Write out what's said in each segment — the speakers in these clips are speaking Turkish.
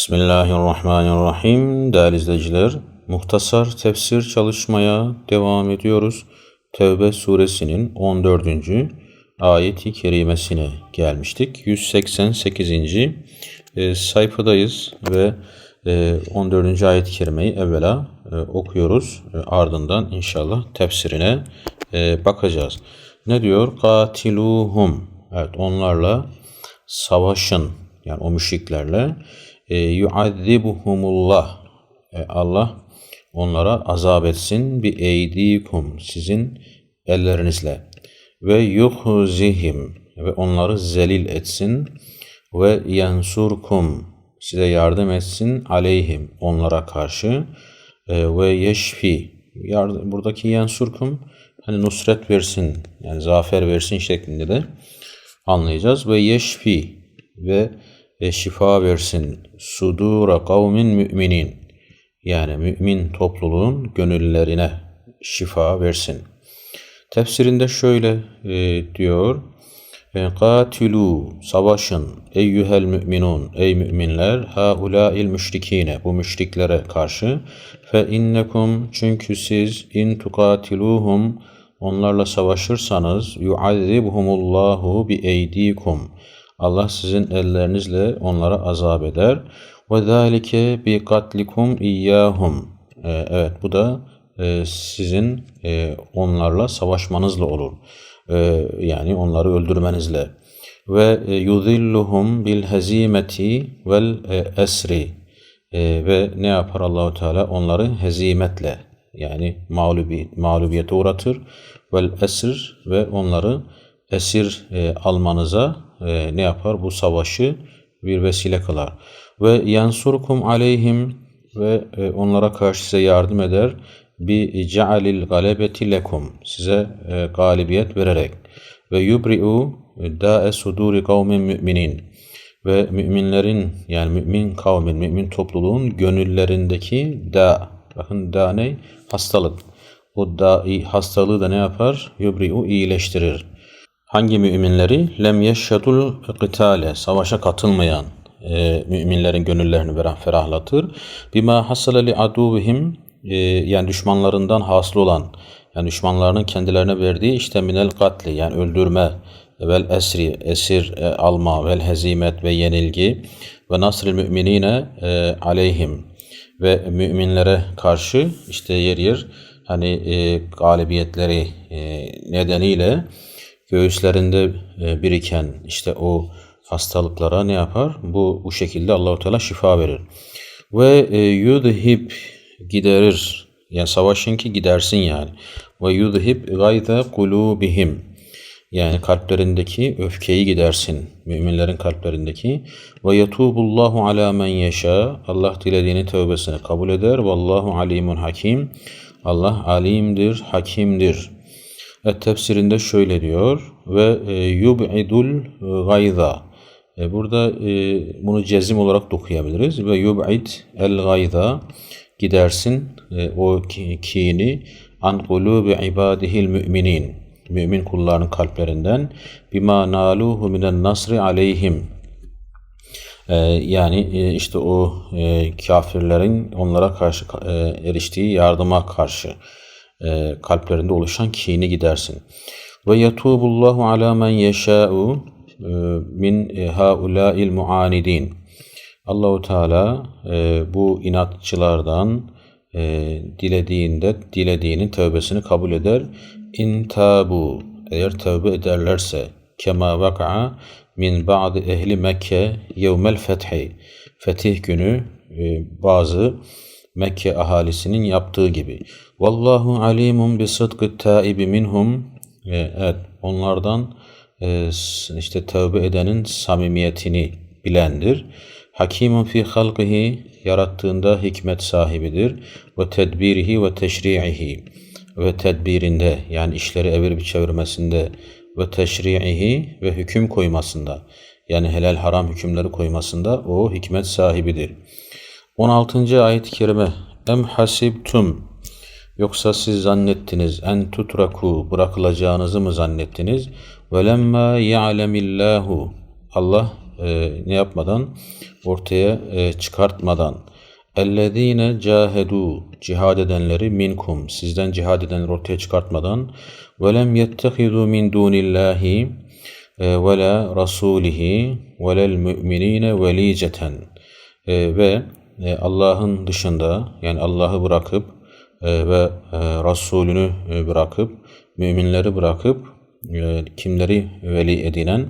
Bismillahirrahmanirrahim. Değerli izleyiciler, muhtasar tefsir çalışmaya devam ediyoruz. Tevbe suresinin 14. ayeti kerimesine gelmiştik. 188. e, sayfadayız ve e, 14. ayet-i kerimeyi evvela e, okuyoruz. E, ardından inşallah tefsirine e, bakacağız. Ne diyor? Katiluhum. Evet onlarla savaşın. Yani o müşriklerle e, yuazzibuhumullah E, Allah onlara azap etsin. Bi eydikum sizin ellerinizle. Ve yuhzihim ve onları zelil etsin. Ve yansurkum size yardım etsin aleyhim onlara karşı. E, ve yeşfi yardım, buradaki yansurkum hani nusret versin yani zafer versin şeklinde de anlayacağız. Ve yeşfi ve e, şifa versin sudura kavmin müminin yani mümin topluluğun gönüllerine şifa versin. Tefsirinde şöyle e, diyor. Katilu savaşın eyyühel müminun ey müminler haulail müşrikine bu müşriklere karşı fe innekum çünkü siz in tukatiluhum onlarla savaşırsanız yuazzibuhumullahu bi eydikum Allah sizin ellerinizle onlara azap eder. Ve zalike bi katlikum iyyahum. Ee, evet bu da e, sizin e, onlarla savaşmanızla olur. Ee, yani onları öldürmenizle. Ve e, yuzilluhum bil hezimeti vel esri. E, ve ne yapar Allahu Teala? Onları hezimetle yani mağlubi, mağlubiyete uğratır. Vel esir ve onları esir almanıza e, ne yapar? Bu savaşı bir vesile kılar. Ve yansurkum aleyhim ve e, onlara karşı size yardım eder. Bi cealil galebeti lekum size e, galibiyet vererek ve yubri'u da'e suduri kavmin müminin ve müminlerin yani mümin kavmin, mümin topluluğun gönüllerindeki da bakın da ne? Hastalık. O da hastalığı da ne yapar? Yubri'u iyileştirir. Hangi müminleri? Lem yeşhedul kıtale, savaşa katılmayan e, müminlerin gönüllerini ferahlatır. Bima hasale li aduvihim, e, yani düşmanlarından hasıl olan, yani düşmanlarının kendilerine verdiği işte minel katli, yani öldürme, vel esri, esir e, alma, vel hezimet ve yenilgi ve nasril müminine e, aleyhim ve müminlere karşı işte yer yer hani e, galibiyetleri e, nedeniyle göğüslerinde e, biriken işte o hastalıklara ne yapar? Bu bu şekilde Allahu Teala şifa verir. Ve e, yudhib giderir. Yani savaşın ki gidersin yani. Ve yudhib gayda kulubihim. Yani kalplerindeki öfkeyi gidersin. Müminlerin kalplerindeki. Ve yetubullahu ala men yeşa. Allah dilediğini tövbesine kabul eder. Vallahu alimun hakim. Allah alimdir, hakimdir. Et tefsirinde şöyle diyor ve e, yub'idul gayza. E, burada e, bunu cezim olarak da okuyabiliriz. Ve yub'id el gayza. Gidersin e, o kini. An kulubi ibadihil müminin. Mümin kullarının kalplerinden. Bima naluhu minen nasri aleyhim. E, yani e, işte o e, kafirlerin onlara karşı e, eriştiği yardıma karşı e, kalplerinde oluşan kini gidersin. Ve yetubullahu ala men yeşâ'u e, min e, haulâil muanidin. Allahu Teala e, bu inatçılardan e, dilediğinde dilediğinin tövbesini kabul eder. İn tabu eğer tövbe ederlerse kema vaka'a min ba'di ehli Mekke yevmel fethi fetih günü e, bazı Mekke ahalisinin yaptığı gibi. Vallahu alimun bi sıdkı taibi minhum. E, evet onlardan e, işte tövbe edenin samimiyetini bilendir. Hakimun fi halqihi yarattığında hikmet sahibidir. Ve tedbirihi ve teşri'ihi ve tedbirinde yani işleri evirip çevirmesinde ve teşri'ihi ve hüküm koymasında yani helal haram hükümleri koymasında o hikmet sahibidir. 16. ayet-i kerime. Em hasibtum Yoksa siz zannettiniz. En tutraku bırakılacağınızı mı zannettiniz? Ve lemma ya'lemillahu. Allah e, ne yapmadan? Ortaya e, çıkartmadan. Ellezine cahedu. Cihad edenleri minkum. Sizden cihad edenleri ortaya çıkartmadan. Ve lem yettehidu min dunillahi e, ve la rasulihi ve lel müminine veliceten. E, ve e, Allah'ın dışında yani Allah'ı bırakıp e, ve e, Resulünü e, bırakıp müminleri bırakıp kimleri veli edinen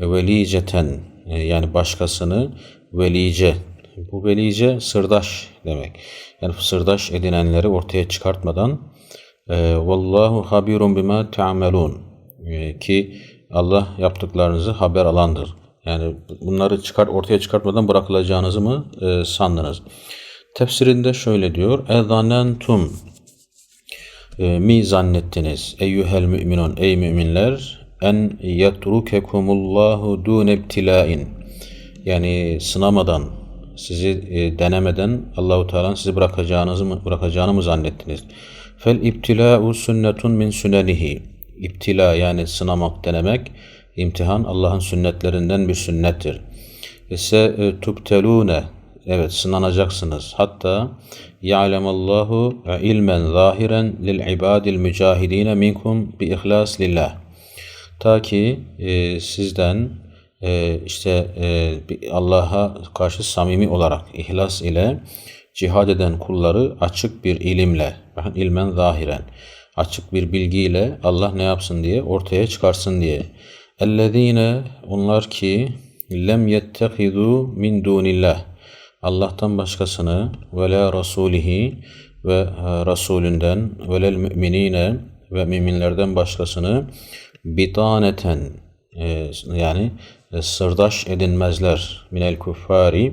e, veliceten yani başkasını velice bu velice sırdaş demek. Yani sırdaş edinenleri ortaya çıkartmadan e, vallahu habirun bima ta'melun ki Allah yaptıklarınızı haber alandır. Yani bunları çıkar ortaya çıkartmadan bırakılacağınızı mı e, sandınız? Tefsirinde şöyle diyor. Ezanentum e, mi zannettiniz eyyuhel müminun ey müminler en yetrukekumullahu dune ibtilain yani sınamadan sizi e, denemeden Allahu Teala'nın sizi bırakacağınızı mı bırakacağını mı zannettiniz? Fel ibtila'u sünnetun min sünenihi. İptila yani sınamak, denemek, imtihan Allah'ın sünnetlerinden bir sünnettir. Ise e, tubtelune evet sınanacaksınız. Hatta ya'lemallahu ilmen zahiren lil ibadil mücahidine minkum bi ihlas lillah. Ta ki e, sizden e, işte e, Allah'a karşı samimi olarak ihlas ile cihad eden kulları açık bir ilimle, ilmen zahiren, açık bir bilgiyle Allah ne yapsın diye ortaya çıkarsın diye. Ellezine onlar ki lem yettehidu min dunillah. Allah'tan başkasını ve la rasulihi ve e, Resulünden ve lel müminine ve müminlerden başkasını bitaneten e, yani e, sırdaş edinmezler. Minel kuffari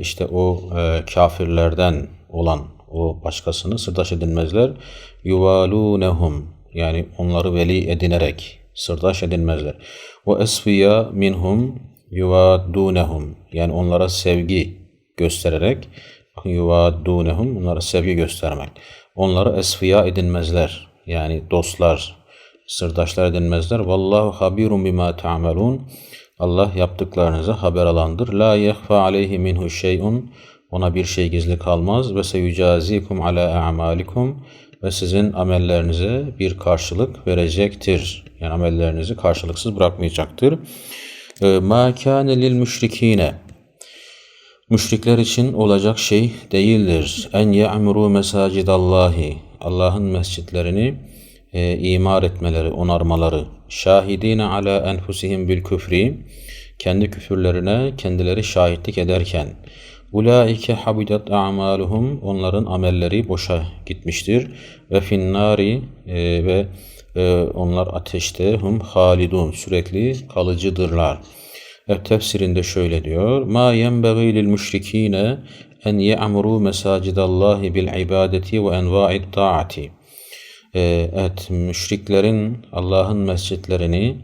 işte o kafirlerden olan o başkasını sırdaş edinmezler. Yuvalunehum yani onları veli edinerek sırdaş edinmezler ve esfiya minhum yuvadunehum yani onlara sevgi göstererek yuvadunehum onlara sevgi göstermek onları esfiya edinmezler yani dostlar sırdaşlar edinmezler. Vallahu habirun bima ta'melun. Allah yaptıklarınıza haber alandır. La yehfa aleyhi minhu şey'un. Ona bir şey gizli kalmaz. Ve seyucazikum ala a'malikum. Ve sizin amellerinize bir karşılık verecektir. Yani amellerinizi karşılıksız bırakmayacaktır. Ma kâne lil müşrikine. Müşrikler için olacak şey değildir. En ye'muru mesacidallahi. Allah'ın mescitlerini e, imar etmeleri, onarmaları, şahidine ala enfusihim bil küfri, kendi küfürlerine kendileri şahitlik ederken, ulaike habidat a'maluhum, onların amelleri boşa gitmiştir. Ve finnari e, ve e, onlar ateşte hum halidun, sürekli kalıcıdırlar. Evet, tefsirinde şöyle diyor. Ma yenbeği lil müşrikine en ye'muru mesacidallahi bil ibadeti ve enva'id ta'ati. Ee, evet müşriklerin Allah'ın mescitlerini e,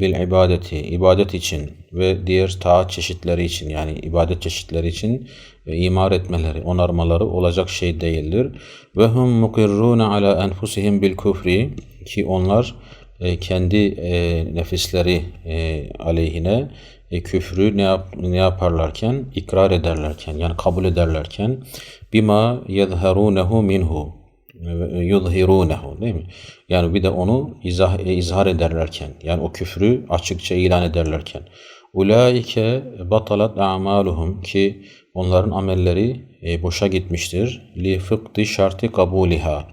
bil ibadeti ibadet için ve diğer taat çeşitleri için yani ibadet çeşitleri için e, imar etmeleri, onarmaları olacak şey değildir. Ve hum mukirrun ala enfusihim bil kufri ki onlar e, kendi e, nefisleri e, aleyhine e, küfrü ne, yap, ne yaparlarken ikrar ederlerken yani kabul ederlerken bima yezherunehu minhu yudhirunehu değil mi? Yani bir de onu izah, e, izhar ederlerken yani o küfrü açıkça ilan ederlerken ulaike batalat a'maluhum ki onların amelleri e, boşa gitmiştir. Li fıkti şartı kabuliha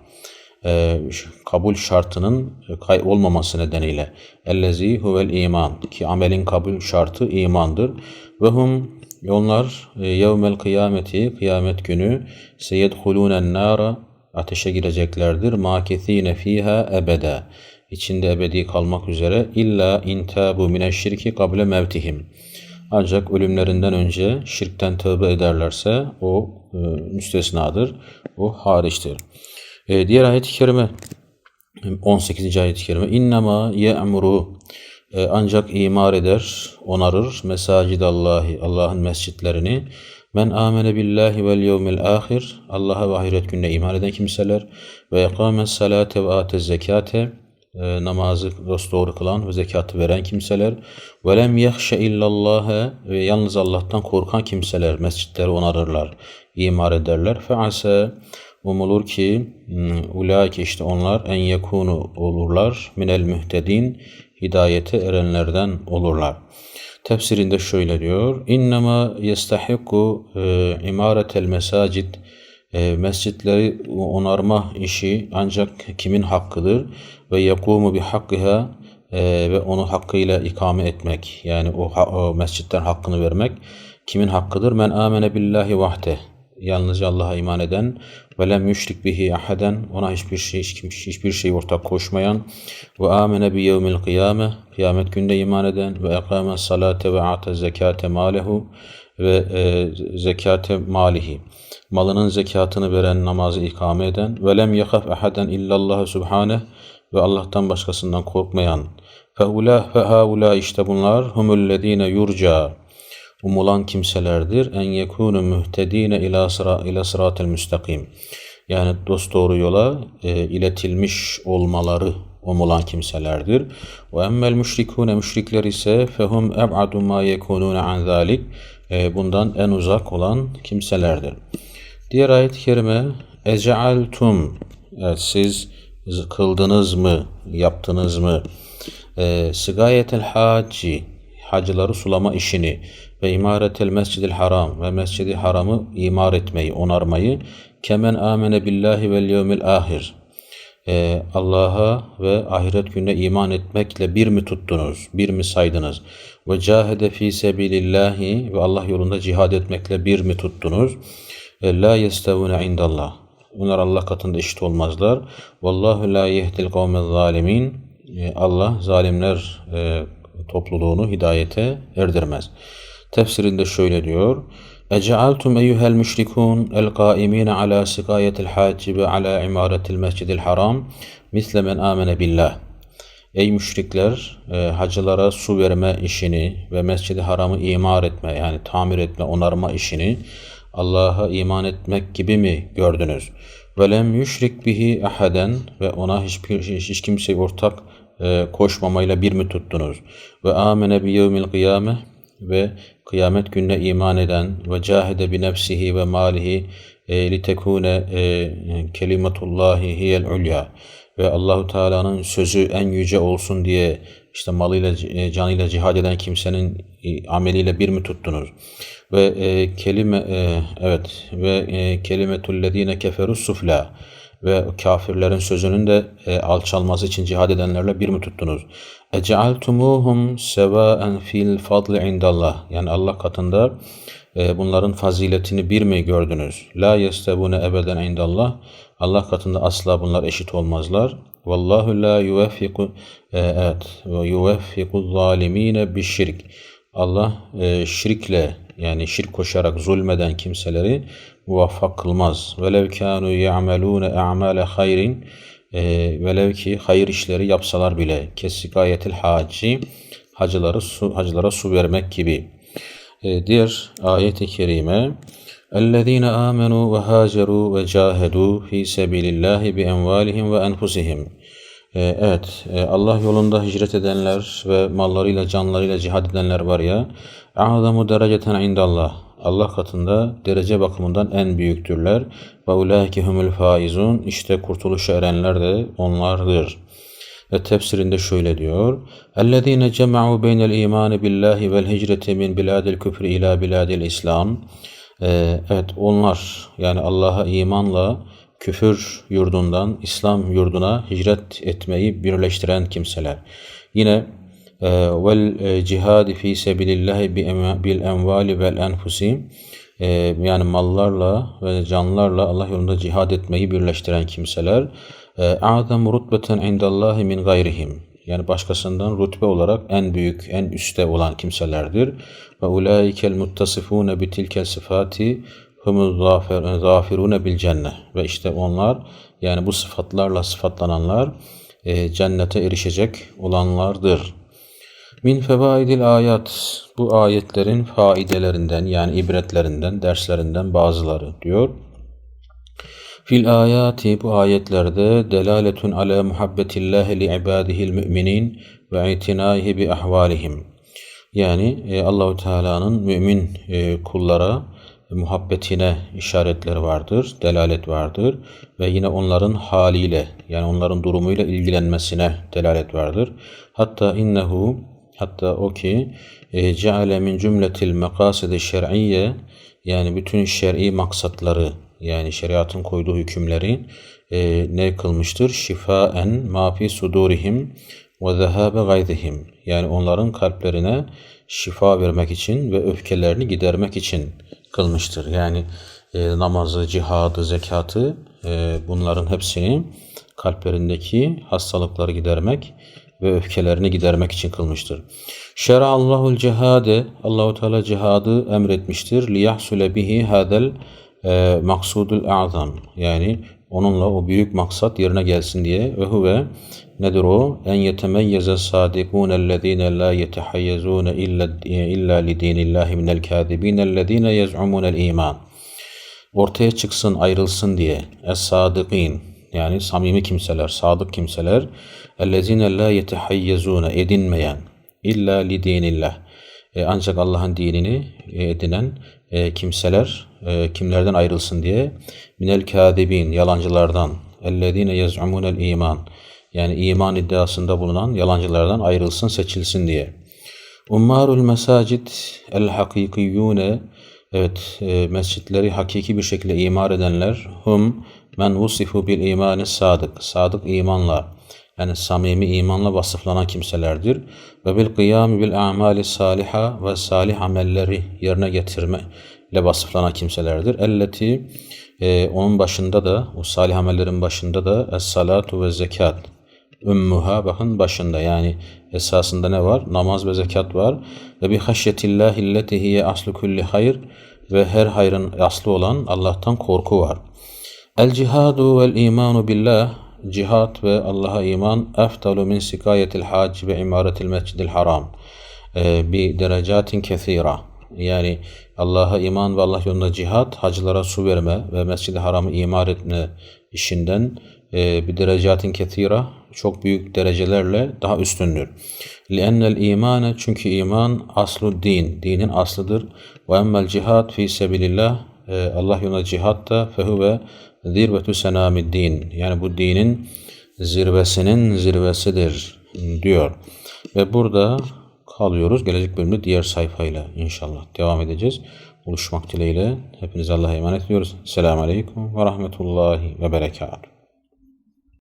e, kabul şartının kay olmaması nedeniyle ellezi huvel iman ki amelin kabul şartı imandır ve hum onlar yevmel kıyameti kıyamet günü seyedhulûnen nâra ateşe gireceklerdir. Makithine fiha ebede. İçinde ebedi kalmak üzere illa intabu mineşşirki kable mevtihim. Ancak ölümlerinden önce şirkten tövbe ederlerse o e, müstesnadır. O hariçtir. E, diğer ayet-i kerime 18. ayet-i kerime innema ye'muru e, ancak imar eder, onarır mesacidallahi Allah'ın mescitlerini Men amene billahi vel yevmil ahir Allah'a ve ahiret gününe iman eden kimseler ve ekâmes salate ve ate zekate e, namazı dosdoğru kılan ve zekatı veren kimseler ve lem yahşe illallâhe ve yalnız Allah'tan korkan kimseler mescitleri onarırlar, imar ederler. Fe ase umulur ki hmm, ulaike işte onlar en yekunu olurlar minel mühtedin hidayete erenlerden olurlar. Tefsirinde şöyle diyor. İnnemâ yestahikku e, imaretel mesacid e, mescitleri onarma işi ancak kimin hakkıdır? Ve yakumu bi hakkiha e, ve onu hakkıyla ikame etmek. Yani o, o mescitten hakkını vermek kimin hakkıdır? Men amene billahi vahde. Yalnızca Allah'a iman eden ve lem yüşrik bihi ahaden ona hiçbir şey hiçbir şey ortak koşmayan ve amene bi yevmil kıyame kıyamet günde iman eden ve ekame salate ve ata zekate malehu ve e, zekate malihi. Malının zekatını veren namazı ikame eden ve lem yakaf ahaden illallah subhane ve Allah'tan başkasından korkmayan. Feula fehaula işte bunlar. Humullezine yurca umulan kimselerdir. En yekunu muhtedine ila sıra ila sıratel müstakim. Yani dost doğru yola e, iletilmiş olmaları umulan kimselerdir. Ve emmel müşrikune müşrikler ise fehum eb'adu ma yekunune an zalik. E, bundan en uzak olan kimselerdir. Diğer ayet-i kerime Ecealtum evet, siz kıldınız mı, yaptınız mı? E, Sigayetel hacci hacıları sulama işini ve imaretel mescidil haram ve mescidi haramı imar etmeyi, onarmayı kemen amene billahi vel yevmil ahir ee, Allah'a ve ahiret gününe iman etmekle bir mi tuttunuz, bir mi saydınız? Ve cahede fi sebilillahi ve Allah yolunda cihad etmekle bir mi tuttunuz? E, la yestevune indallah. Bunlar Allah katında eşit olmazlar. Vallahu la yehdil kavmel zalimin. E, Allah zalimler e, topluluğunu hidayete erdirmez. Tefsirinde şöyle diyor. Müşrikun el qaimine ala sikayetil hacci ve ala imaretil mescidil haram misle men amene billah. Ey müşrikler, e, hacılara su verme işini ve mescidi haramı imar etme yani tamir etme, onarma işini Allah'a iman etmek gibi mi gördünüz? Ve lem yüşrik bihi ahaden ve ona hiçbir hiç kimse ortak e, koşmamayla bir mi tuttunuz? Ve amene bi yevmil kıyame ve kıyamet gününe iman eden ve cahide bi nefsihi ve malihi e, litekune e, kelimatullahi hiyel ulya. Ve Allahu Teala'nın sözü en yüce olsun diye işte malıyla e, canıyla cihad eden kimsenin e, ameliyle bir mi tuttunuz? Ve e, kelime e, evet. Ve e, kelimetullezine keferus sufla ve kafirlerin sözünün de e, alçalması için cihad edenlerle bir mi tuttunuz? Ecealtumuhum sevaen fil fadli indallah. Yani Allah katında e, bunların faziletini bir mi gördünüz? La yestebune ebeden indallah. Allah katında asla bunlar eşit olmazlar. Vallahu la yuveffiku e, evet ve yuveffiku zalimine bi şirk. Allah e, şirkle yani şirk koşarak zulmeden kimseleri muvaffak kılmaz. Velev kânû ya'melûne a'mâle hayrin e, velev ki hayır işleri yapsalar bile kesikayetil hacci hacıları su, hacılara su vermek gibi. E, diğer ayet-i kerime اَلَّذ۪ينَ آمَنُوا وَهَاجَرُوا وَجَاهَدُوا ف۪ي سَب۪يلِ اللّٰهِ بِاَنْوَالِهِمْ وَاَنْفُسِهِمْ ee, evet, e, Allah yolunda hicret edenler ve mallarıyla, canlarıyla cihad edenler var ya, اَعْظَمُ dereceten indallah. Allah katında derece bakımından en büyüktürler. Ve ulaike humul faizun işte kurtuluşa erenler de onlardır. Ve tefsirinde şöyle diyor. Ellezine cema'u beynel imani billahi vel hicreti min biladil küfri ila biladil islam. Ee, evet onlar yani Allah'a imanla küfür yurdundan İslam yurduna hicret etmeyi birleştiren kimseler. Yine vel e, cihadi fi sebilillahi bil envali vel enfusi e, yani mallarla ve canlarla Allah yolunda cihad etmeyi birleştiren kimseler azam rutbeten indallahi min gayrihim yani başkasından rutbe olarak en büyük, en üstte olan kimselerdir. Ve ulaikel muttasifune bitilkel sıfati humuz zafirune bil cennet. Ve işte onlar yani bu sıfatlarla sıfatlananlar e, cennete erişecek olanlardır. Min fevaidil ayat bu ayetlerin faidelerinden yani ibretlerinden, derslerinden bazıları diyor. Fil ayati bu ayetlerde delaletun ala muhabbetillahi li ibadihil müminin ve itinaihi bi ahvalihim. Yani e, Allahu Teala'nın mümin e, kullara muhabbetine işaretler vardır, delalet vardır ve yine onların haliyle yani onların durumuyla ilgilenmesine delalet vardır. Hatta innehu hatta o ki e, ceale min cümletil mekasidi şer'iyye yani bütün şer'i maksatları yani şeriatın koyduğu hükümleri e, ne kılmıştır? Şifaen ma fi sudurihim ve zehabe gayzihim. Yani onların kalplerine şifa vermek için ve öfkelerini gidermek için kılmıştır. Yani e, namazı, cihadı, zekatı e, bunların hepsini kalplerindeki hastalıkları gidermek ve öfkelerini gidermek için kılmıştır. Şera Allahul cihade Allahu Teala cihadı emretmiştir. Li bihi hadel e, maksudul azam. Yani onunla o büyük maksat yerine gelsin diye ve huve nedir o? En yetemeyyeze sadikun ellezine la yetehayyezun illa illa li dinillahi minel kadibin ellezine yez'umunel iman. Ortaya çıksın, ayrılsın diye. Es-sadikin yani samimi kimseler, sadık kimseler ellezine la yetehayyezun edinmeyen illa li dinillah. E, ancak Allah'ın dinini e, edinen e, kimseler e, kimlerden ayrılsın diye minel kadibin yalancılardan ellezine yez'umunel iman yani iman iddiasında bulunan yalancılardan ayrılsın seçilsin diye. Ummarul mesacid el hakikiyune evet e, mescitleri hakiki bir şekilde imar edenler hum men vusifu bil imani sadık sadık imanla yani samimi imanla vasıflanan kimselerdir. Ve bil kıyami bil amali saliha ve salih amelleri yerine getirme ile vasıflanan kimselerdir. Elleti e, onun başında da o salih amellerin başında da es salatu ve zekat ümmüha bakın başında yani esasında ne var? Namaz ve zekat var. Ve bi haşyetillahi illeti hiye aslu kulli hayr ve her hayrın aslı olan Allah'tan korku var. El cihadu vel imanu billah cihat ve Allah'a iman eftalu min sikayetil hac ve imaretil mescidil haram ee, bir derecatin kethira yani Allah'a iman ve Allah yolunda cihat, hacılara su verme ve Mescid-i Haram'ı imar etme işinden e, bir derecatin kethira çok büyük derecelerle daha üstündür. لِأَنَّ الْا۪يمَانَ Çünkü iman aslu din, dinin aslıdır. وَاَمَّا الْجِهَادْ ف۪ي سَبِلِ اللّٰهِ Allah yolunda cihat da fehuve zirvetü senamid din. Yani bu dinin zirvesinin zirvesidir diyor. Ve burada kalıyoruz. Gelecek bölümde diğer sayfayla inşallah devam edeceğiz. Buluşmak dileğiyle hepinize Allah'a emanet ediyoruz. Selamun Aleyküm ve Rahmetullahi ve Berekatuhu.